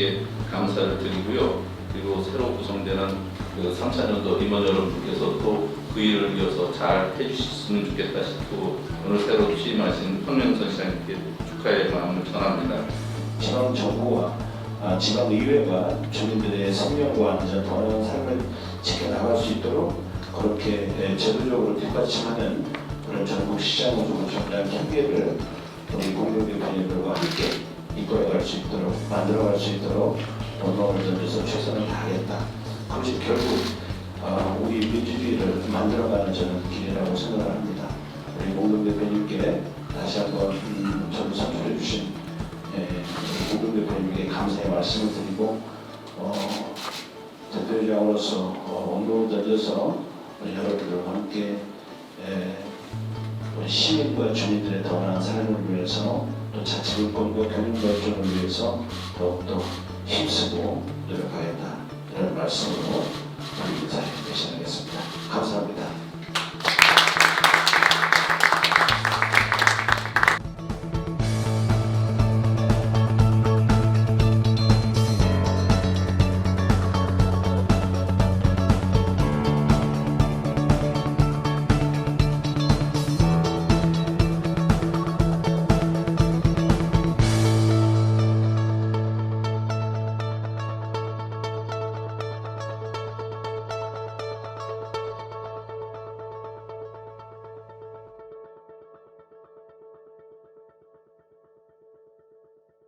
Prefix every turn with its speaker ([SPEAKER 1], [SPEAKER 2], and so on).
[SPEAKER 1] 분께 감사를 드리고요. 그리고 새로 구성되는 그 3차 년도 임원 여러분께서 또 그 일을 이어서 잘 해주셨으면 좋겠다 싶고 오늘 새로 취임하신 황명선 시장님께 축하의 마음을 전합니다.
[SPEAKER 2] 지방 정부와 아, 지방 의회가 주민들의 생명과 안전 더러운 삶을 지켜나갈 수 있도록 그렇게 예, 제도적으로 뒷받침하는 그런 전국 시장 구조 전략 협계를 우리 공동 대표님들과 함께 이끌어갈 수 있도록 만들어갈 수 있도록 본능을 던져서 최선을 다하겠다. 그것이 결국 아, 우리 민주주의를 만들어가는 저는 길이라고 생각을 합니다. 우리 공동 대표님께 다시 한번 음, 저를 선출해 주신 예, 공동 대표님께 감사의 말씀을 드리고 어, 대표장으로서 어, 운동을 던져서 여러분들과 함께 예, 우리 시민과 주민들의 더 나은 삶을 위해서 또 자치분권과 경영발전을 위해서 더욱더 힘쓰고 노력하겠다 이런 말씀으로